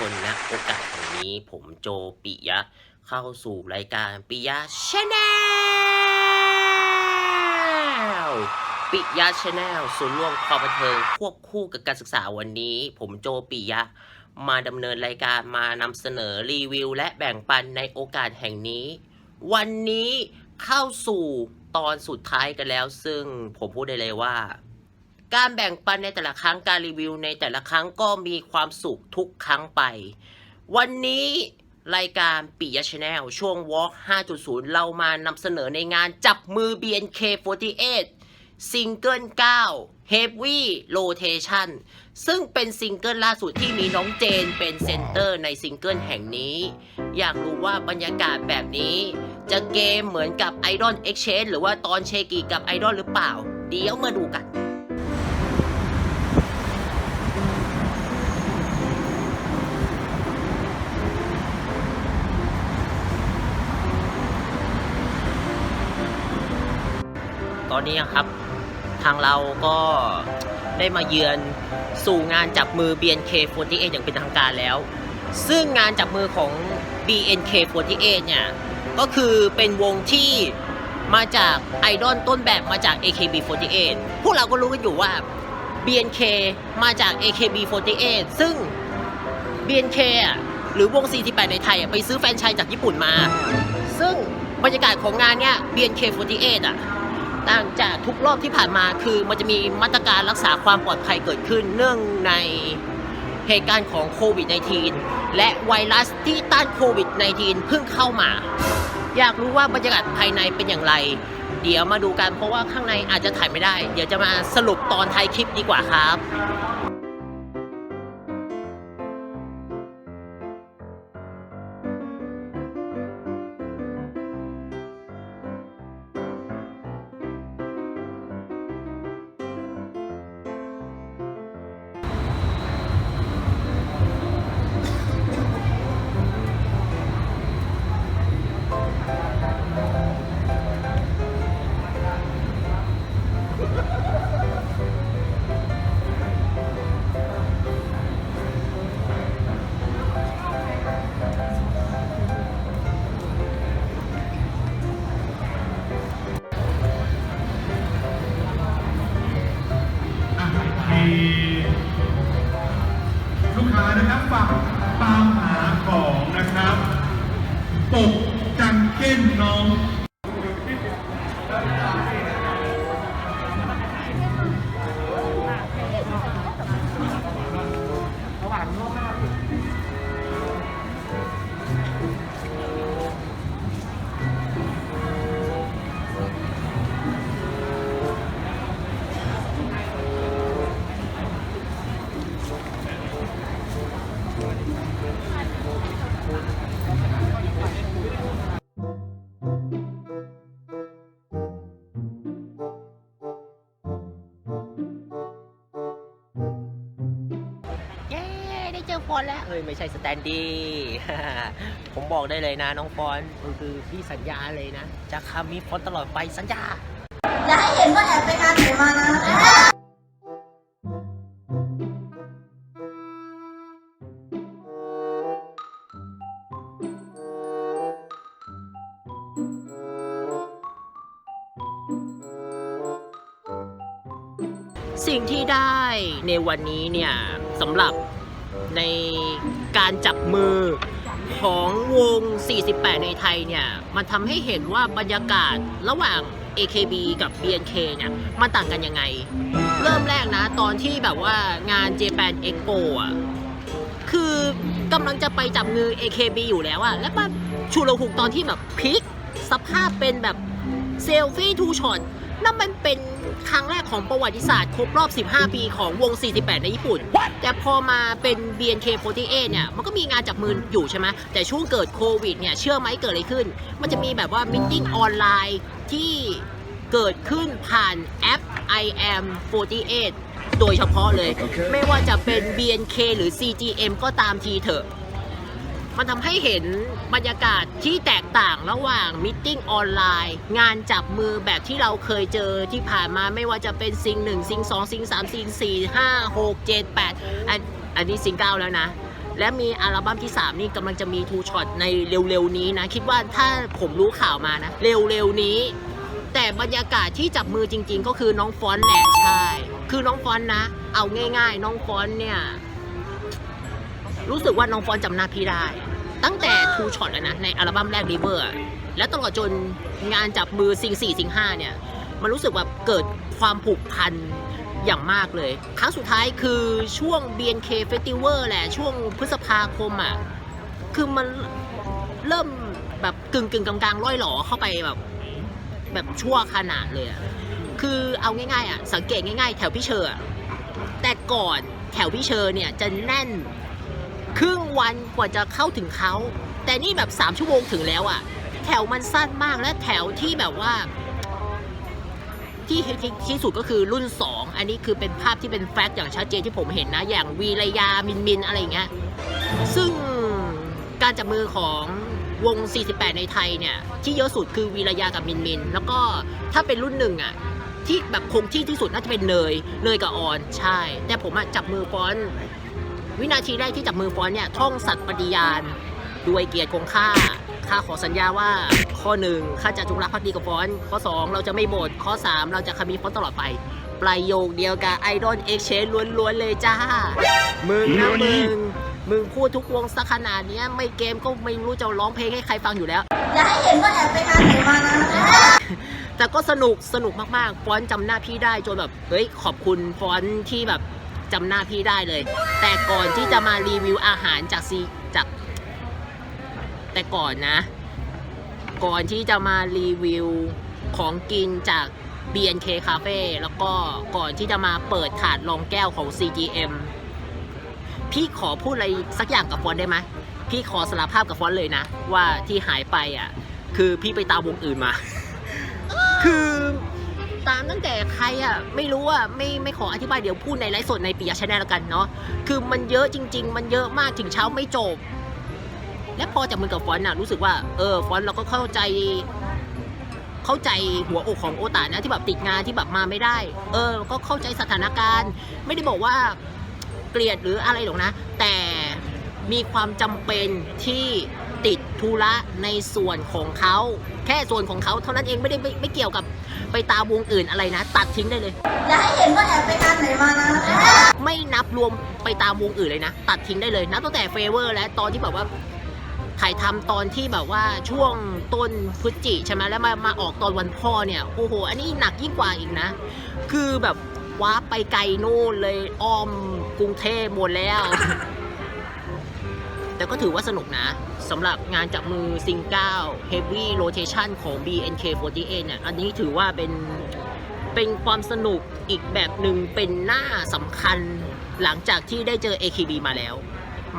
คนนะโอกาสแห่งนี้ผมโจปิยะ เข้าสู่รายการปิยะชาแนลปิยะชาแนลส่วนย์รวมความบันเทิงควบคู่กับการศึกษาวันนี้ ผมโจปิยะ มาดำเนินรายการมานำเสนอรีวิว และแบ่งปันในโอกาสแห่งนี้ วันนี้เข้าสู่ตอนสุดท้ายกันแล้ว ซึ่งผมพูดได้เลยว่า การแบ่งปันในแต่ละครั้งการรีวิวในแต่ละครั้งก็มีความสุขทุกครั้งไป วันนี้รายการปิยะชาแนลช่วง Walk 5.0 เรามานำเสนอในงานจับมือ BNK48 ซิงเกิล9 Heavy Rotation ซึ่งเป็นซิงเกิลล่าสุดที่มีน้องเจนเป็นเซนเตอร์ในซิงเกิลแห่งนี้ อยากรู้ว่าบรรยากาศแบบนี้ จะเกมเหมือนกับ Idol Exchange หรือว่าตอนเชกิกับ Idol หรือเปล่า เดี๋ยวมาดูกัน อนนี้ครับ ทางเราก็ได้มาเยือนสู่งานจับมือ BNK48 อย่างเป็นทางการแล้ว ซึ่งงานจับมือของ BNK48 เนี่ย ก็คือเป็นวงที่มาจากไอดอลต้นแบบมาจาก AKB48 พวกเราก็รู้กันอยู่ว่า BNK มาจาก AKB48 ซึ่ง BNK อะหรือวง 48 ในไทยอะไปซื้อแฟนชส์จากญี่ปุ่นมา ซึ่งบรรยากาศของงานเนี้ย BNK48 อะ ต่างจากทุกรอบที่ผ่านมาคือมันจะมีมาตรการรักษาความปลอดภัยเกิดขึ้นเนื่องในเหตุการณ์ของโควิด -19 และไวรัสที่ต้านโควิด -19 เพิ่งเข้ามา อยากรู้ว่าบรรยากาศภายในเป็นอย่างไร เดี๋ยวมาดูกันเพราะว่าข้างในอาจจะถ่ายไม่ได้ เดี๋ยวจะมาสรุปตอนท้ายคลิปดีกว่าครับ ป ฟอนต์แล้วเอ้ยไม่ใช่สแตนดี้ผมบอกได้เลยนะน้องฟอนต์คือพี่สัญญาเลยนะ จะคำมีฟอนต์ตลอดไปสัญญาอย่าให้เห็นว่าแอบไปงานไหนมานะสิ่งที่ได้ในวันนี้เนี่ยสำหรับ ในการจับมือของวง 48 ในไทยเนี่ย มันทำให้เห็นว่าบรรยากาศระหว่าง AKB กับ BNK เนี่ยมันต่างกันยังไง เริ่มแรกนะ ตอนที่แบบว่างาน Japan Expo อะ คือกำลังจะไปจับมือ AKB อยู่แล้วอะแล้วมาชูโรหุกตอนที่แบบพลิก สภาพเป็นแบบเซลฟี่ทูช็อต นั่นมันเป็นครั้งแรกของประวัติศาสตร์ครบรอบ 15 ปีของวง 48 ในญี่ปุ่น แต่พอมาเป็น BNK48 เนี่ย มันก็มีงานจับมืออยู่ใช่ไหม แต่ช่วงเกิดโควิดเนี่ย เชื่อไหมเกิดอะไรขึ้น มันจะมีแบบว่ามิ팅ออนไลน์ที่เกิดขึ้นผ่านแอป I am 48 โดยเฉพาะเลย ไม่ว่าจะเป็น BNK หรือ CGM ก็ตามทีเถอะ มันทำให้เห็นบรรยากาศที่แตกต่างระหว่างมิ팅ออนไลน์ งานจับมือแบบที่เราเคยเจอที่ผ่านมาไม่ว่าจะเป็นซิงหนึ่งซิงสองซิงสามซิงสี่ห้าหกเจ็ดแปดอันนี้ซิงเก้าแล้วนะและมีอัลบั้มที่ 3 นี่กำลังจะมีทูช็อตในเร็วๆนี้นะ คิดว่าถ้าผมรู้ข่าวมานะ เร็วๆนี้ แต่บรรยากาศที่จับมือจริง ๆ ก็คือน้องฟอนแหละใช่ คือน้องฟอนนะ เอาง่าย ๆ น้องฟอนเนี่ย รู้สึกว่าน้องฟอนจำหน้าพี่ได้ ตั้งแต่ทูช็อตแล้วนะ ในอัลบั้มแรก River อะและตลอดจนงานจับมือซิง4ซิง5เนี่ย มันรู้สึกแบบเกิดความผูกพันอย่างมากเลย ครั้งสุดท้ายคือช่วง BNK Festival แหละ ช่วงพฤษภาคมอะ คือมันเริ่มแบบกึ่งกึ่งกลางๆร่อยหลอเข้าไปแบบ แบบชั่วขนาดเลยอะคือเอาง่ายๆอะ สังเกตง่ายๆ แถวพี่เชอร์แต่ก่อนแถวพี่เชอร์เนี่ยจะแน่น ครึ่งวันกว่าจะเข้าถึงเขา แต่นี่แบบ 3 ชั่วโมงถึงแล้วอะ่ะ แถวมันสั้นมากและแถวที่แบบว่า ที่ที่ที่สุดก็คือรุ่น 2 อันนี้คือเป็นภาพที่เป็นแฟกต์อย่างชัดเจนที่ผมเห็นนะ อย่างวีระยามินมินอะไรอย่างเงี้ยซึ่งการจับมือของวง 48 ในไทยเนี่ย ที่เยอะสุดคือวีระยากับมินมิน แล้วก็ถ้าเป็นรุ่นหนึ่งอะที่แบบคงที่ที่สุดน่าจะเป็นเนยเนยกับออนใช่ แต่ผมอะจับมือฟอน วินาทีแรกที่จับมือฟอนเนี่ยท่องสัตย์ปฏิญาณด้วยเกียรติคงค่าข้าขอสัญญาว่าข้อหนึ่งข้าจะจงรักภักดีกับฟอน ข้อ 2 เราจะไม่บ่นข้อ 3 เราจะคามีฟอนตลอดไป ประโยคเดียวกับไอดอลเอ็กเชนล้วนๆเลยจ้า มึงนะมึง มึงพูดทุกวงสักขนาดนี้ไม่เกมก็ไม่รู้จะร้องเพลงให้ใครฟังอยู่แล้วอย่าให้เห็นว่าแอบไปงานไหนมานะแต่ก็สนุกสนุกมากๆ ฟอนจำหน้าพี่ได้จนแบบ เฮ้ยขอบคุณฟอนที่แบบ จำหน้าพี่ได้เลย แต่ก่อนที่จะมารีวิวอาหารจากซีจาก แต่ก่อนนะ ก่อนที่จะมารีวิวของกินจาก BNK Cafe แล้วก็ก่อนที่จะมาเปิดถาดรองแก้วของ CGM พี่ขอพูดอะไรสักอย่างกับฟอนได้ไหมพี่ขอสารภาพกับฟอนเลยนะ ว่าที่หายไปอะ คือพี่ไปตามวงอื่นมา ตั้งแต่ใครอะไม่รู้อะไม่ไม่ขออธิบายเดี๋ยวพูดในไลฟ์สดในปียชาแนลแล้วกันเนาะคือมันเยอะจริง ๆ มันเยอะมากถึงเช้าไม่จบ และพอจับมือกับฟอนต์อะรู้สึกว่าเออฟอนต์เราก็เข้าใจเข้าใจหัวอกของโอตานะที่แบบติดงานที่แบบมาไม่ได้ เออ ก็เข้าใจสถานการณ์ ไม่ได้บอกว่าเกลียดหรืออะไรหรอกนะ แต่มีความจำเป็นที่ ติดธุระในส่วนของเขาแค่ส่วนของเขาเท่านั้นเองไม่ได้ไม่ไม่เกี่ยวกับไปตามวงอื่นอะไรนะ ตัดทิ้งได้เลย อย่าให้เห็นว่าแอบไปงานไหนมานะไม่นับรวมไปตามวงอื่นเลยนะ ตัดทิ้งได้เลยนับตั้งแต่เฟเวอร์และตอนที่แบบว่าถ่ายทำตอนที่แบบว่าช่วงต้นพฤศจิใช่ไหมแล้วมามาออกตอนวันพ่อเนี่ยโอ้โห อันนี้หนักยิ่งกว่าอีกนะ คือแบบว้าร์ปไปไกลนู่นเลยอ้อมกรุงเทพหมดแล้ว แต่ก็ถือว่าสนุกนะสำหรับงานจับมือซิงเกิล Heavy Rotation ของ BNK48 เนี่ยอันนี้ถือว่าเป็นเป็นความสนุกอีกแบบหนึ่งเป็นหน้าสำคัญหลังจากที่ได้เจอ AKB มาแล้ว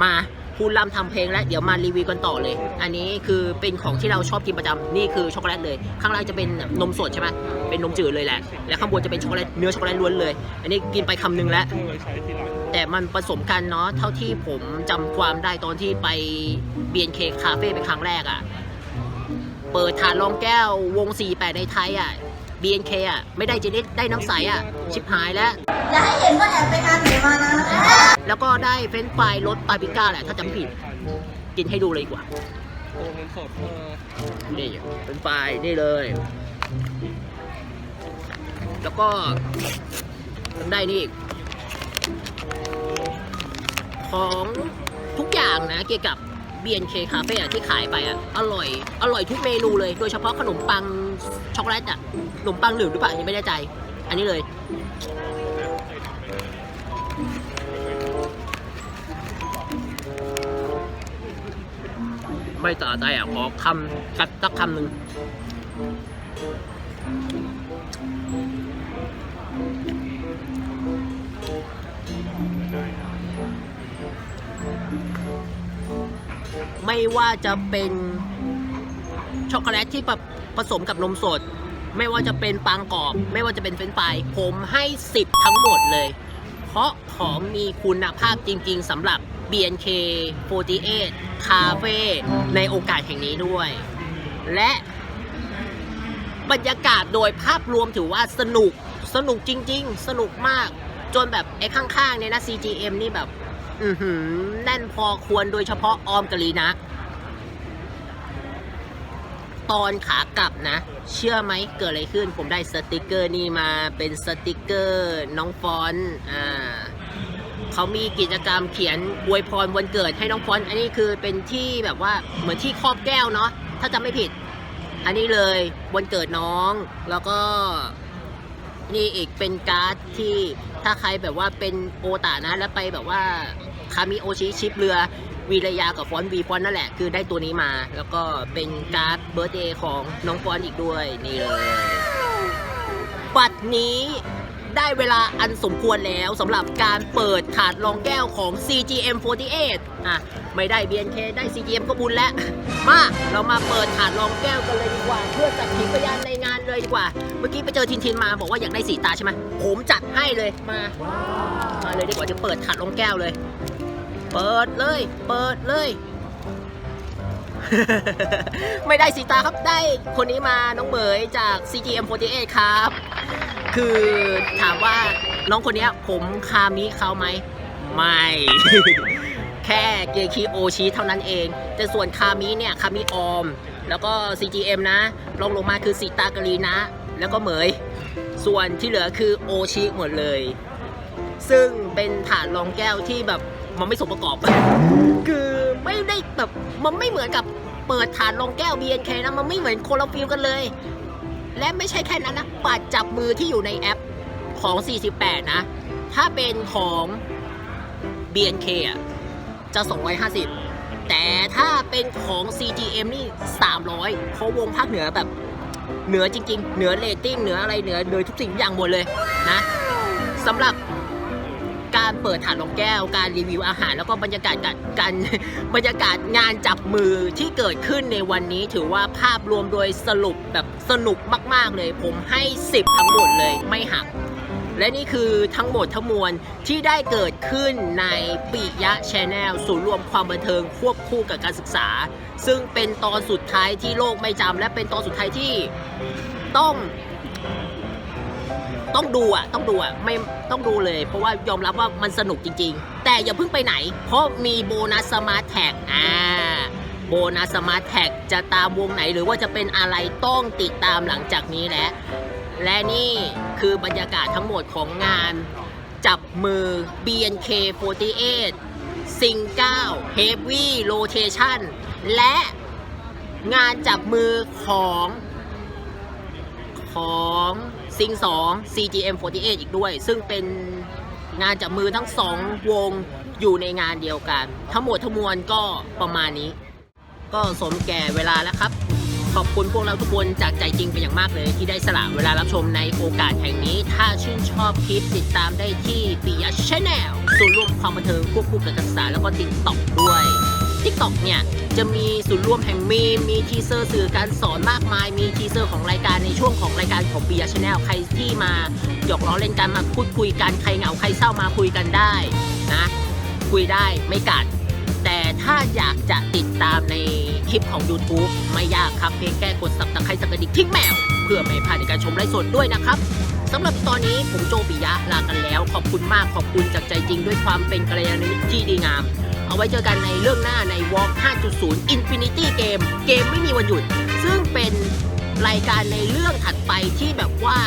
มาพูดลำทำเพลงแล้วเดี๋ยวมารีวิวกันต่อเลย อันนี้คือเป็นของที่เราชอบกินประจำนี่คือช็อกโกแลตเลย ข้างล่างจะเป็นนมสดใช่ไหมเป็นนมจืดเลยแหละ และข้างบนจะเป็นช็อกโกแลตเนื้อช็อกโกแลตล้วนเลย อันนี้กินไปคำหนึงแล้ว แต่มันผสมกันเนาะเท่าที่ผมจำความได้ตอนที่ไป BNK Cafe เป็นครั้งแรกอะ่ะ เปิดถาดรองแก้ววง 48 ในไทยอะ่ะ BNK อะไม่ได้จะได้ได้น้ำใสอะ ชิบหายแล้ว อย่าให้เห็นว่าแอบไปงานไหนมานะแล้วก็ได้เฟรนช์ฟรายรสปาปริก้าแหละถ้าจำไม่ผิด กินให้ดูเลยดีกว่าโอ้เงินสดเออนี่เฟรนช์ฟรายนี่เลย แล้วก็ได้นี่อีก ของทุกอย่างนะเกี่ยวกับ BNK Cafe อะที่ขายไปอะอร่อย อร่อยทุกเมนูเลย โดยเฉพาะขนมปังช็อกโกแลตอะขนมปังหนึ่งหรือเปล่ายังไม่แน่ใจ อันนี้เลยไม่ต่อใจอะขอคำกัดสักคำหนึ่ง ไม่ว่าจะเป็นช็อกโกแลตที่แบบผสมกับนมสด ไม่ว่าจะเป็นปังกรอบ ไม่ว่าจะเป็นเฟรนฟรายผมให้สิบทั้งหมดเลย เพราะของมีคุณภาพจริงๆสำหรับ BNK48 Cafe ในโอกาสแห่งนี้ด้วย และบรรยากาศโดยภาพรวมถือว่าสนุกสนุกจริง ๆ สนุกมาก จนแบบไอ้ข้างๆเนี่ยนะ CGM นี่แบบ อือหือแน่นพอควรโดยเฉพาะออมกะลีนะ ตอนขากลับนะ เชื่อไหมเกิดอะไรขึ้น ผมได้สติกเกอร์นี่มาเป็นสติกเกอร์น้องฟอนอ่าเขามีกิจกรรมเขียนอวยพรวันเกิดให้น้องฟอนอันนี้คือเป็นที่แบบว่าเหมือนที่ครอบแก้วเนาะถ้าจำไม่ผิด อันนี้เลยวันเกิดน้องแล้วก็นี่อีกเป็นการ์ดที่ถ้าใครแบบว่าเป็นโอตานะแล้วไปแบบว่า คามิโอชิชิปเรือวีระยากับฟอนวีฟอนนั่นแหละ คือได้ตัวนี้มา แล้วก็เป็นการ์ดเบิร์ตเดย์ของน้องฟอนอีกด้วยนี่เลยบัตรนี้ได้เวลาอันสมควรแล้วสำหรับการเปิดถาดรองแก้วของ CGM48 อะ ไม่ได้ BNK ได้ CGM ก็บุญแล้ว มาเรามาเปิดถาดรองแก้วกันเลยดีกว่า เพื่อจัดขีพยานในงานเลยดีกว่า เมื่อกี้ไปเจอทินทินมาบอกว่าอยากได้สีตาใช่ไหมผมจัดให้เลยมามาเลยดีกว่าจะเปิดถาดรองแก้วเลย เปิดเลย เปิดเลย ไม่ได้สีตาครับได้คนนี้มาน้องเหมยจาก CGM48 ครับคือถามว่าน้องคนนี้ผมคามิเขาไหมไม่ แค่เกคิโอชิเท่านั้นเอง แต่ส่วนคามิเนี่ยคามิออม แล้วก็ CGM นะลงลงมาคือสีตากรีนะ แล้วก็เหมย ส่วนที่เหลือคือโอชิหมดเลย ซึ่งเป็นฐานรองแก้วที่แบบมันไม่สมประกอบ คือไม่ได้แบบมันไม่เหมือนกับเปิดฐานรองแก้ว BNK นะมันไม่เหมือนโคลฟิลกันเลย และไม่ใช่แค่นั้นนะบัตรจับมือที่อยู่ในแอปของ 48 นะ ถ้าเป็นของ BNK อะ จะ 250 แต่ถ้าเป็นของ CGM นี่ 300 เพราะวงภาคเหนือแบบเหนือจริง ๆ เหนือเรตติ้งเหนืออะไรเหนือเหนือทุกสิ่งทุกอย่างหมดเลยนะสำหรับการเปิดถาดรองแก้ว การรีวิวอาหาร แล้วก็บรรยากาศการการบรรยากาศงานจับมือที่เกิดขึ้นในวันนี้ถือว่าภาพรวมโดยสรุปแบบสนุกมาก ๆ เลย ผมให้ 10 ทั้งหมดเลยไม่หัก และนี่คือทั้งหมดทั้งมวลที่ได้เกิดขึ้นในปิยะชแนลศูนย์รวมความบันเทิงควบคู่กับการศึกษา ซึ่งเป็นตอนสุดท้ายที่โลกไม่จำและเป็นตอนสุดท้ายที่ต้อง ต้องดูอะ ต้องดูอะไม่ต้องดูเลย เพราะว่ายอมรับว่ามันสนุกจริง ๆ แต่อย่าเพิ่งไปไหน เพราะมีโบนัสสมาร์ทแท็กอ่าโบนัสสมาร์ทแท็กจะตามวงไหนหรือว่าจะเป็นอะไรต้องติดตามหลังจากนี้แหละ และนี่คือบรรยากาศทั้งหมดของงานจับมือ BNK48 ซิงเก้า Heavy Rotation และงานจับมือของของซิง2 CGM48 อีกด้วย ซึ่งเป็นงานจับมือทั้งสองวงอยู่ในงานเดียวกัน ทั้งหมดทั้งมวลก็ประมาณนี้ ก็สมแก่เวลาแล้วครับ ขอบคุณพวกเราทุกคนจากใจจริงเป็นอย่างมากเลย ที่ได้สละเวลารับชมในโอกาสแห่งนี้ ถ้าชื่นชอบคลิปติดตามได้ที่ปิยะชาแนลศูนย์รวมความบันเทิงควบคู่กับการศึกษาแล้วก็ติ๊กต็อกด้วยติ๊กต็อกเนี่ยจะมีศูนย์รวมแห่งมีมีทีเซอร์สื่อการสอนมากมาย มีทีเซอร์ของรายการในช่วงของรายการของปิยะชแนลใครที่มาหยอกล้อเล่นกันมาพูดคุยกันใครเหงาใครเศร้ามาคุยกันได้นะคุยได้ไม่กัด แต่ถ้าอยากจะติดตามในคลิปของ YouTube ไม่ยากครับเพียงแค่กดสับตะไคร้สักกระดิกทิ้งแมว เพื่อไม่พลาดในการชมไลฟ์สดด้วยนะครับสำหรับตอนนี้ผมโจปิยะลากันแล้ว ขอบคุณมากขอบคุณจากใจจริงด้วยความเป็นกัลยาณมิตรที่ดีงาม เอาไว้เจอกันในเรื่องหน้าใน Walk 5.0 Infinity Game เกมไม่มีวันหยุด ซึ่งเป็นรายการในเรื่องถัดไปที่แบบว่า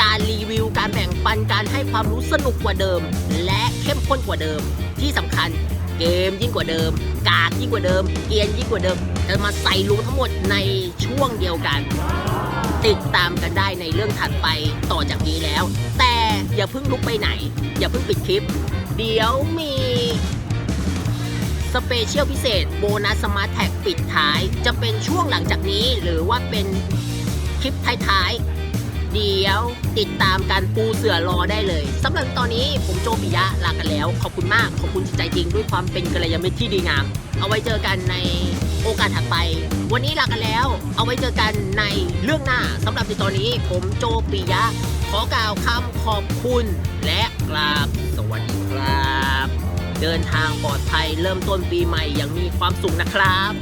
การรีวิว การแบ่งปันการให้ความรู้สนุกกว่าเดิม และเข้มข้นกว่าเดิมที่สำคัญ เกมยิ่งกว่าเดิม กากยิ่งกว่าเดิม เกียนยิ่งกว่าเดิม จะมาใส่รวมทั้งหมดในช่วงเดียวกัน ติดตามกันได้ในเรื่องถัดไปต่อจากนี้แล้ว แต่อย่าเพิ่งลุกไปไหน อย่าเพิ่งปิดคลิป เดี๋ยวมีสเปเชียลพิเศษโบนัสสมาร์ทแท็กปิดท้าย จะเป็นช่วงหลังจากนี้หรือว่าเป็นคลิปท้ายๆ เดี๋ยว ติดตามการปูเสือรอได้เลยสำหรับตอนนี้ผมโจปิยะลากันแล้ว ขอบคุณมาก ขอบคุณใจจริงด้วยความเป็นกัลยาณมิตรที่ดีงาม เอาไว้เจอกันในโอกาสถัดไป วันนี้ลากันแล้ว เอาไว้เจอกันในเรื่องหน้าสำหรับในตอนนี้ผมโจปิยะ ขอกล่าวคำขอบคุณ และกราบสวัสดีครับ เดินทางปลอดภัยเริ่มต้นปีใหม่อย่างมีความสุขนะครับ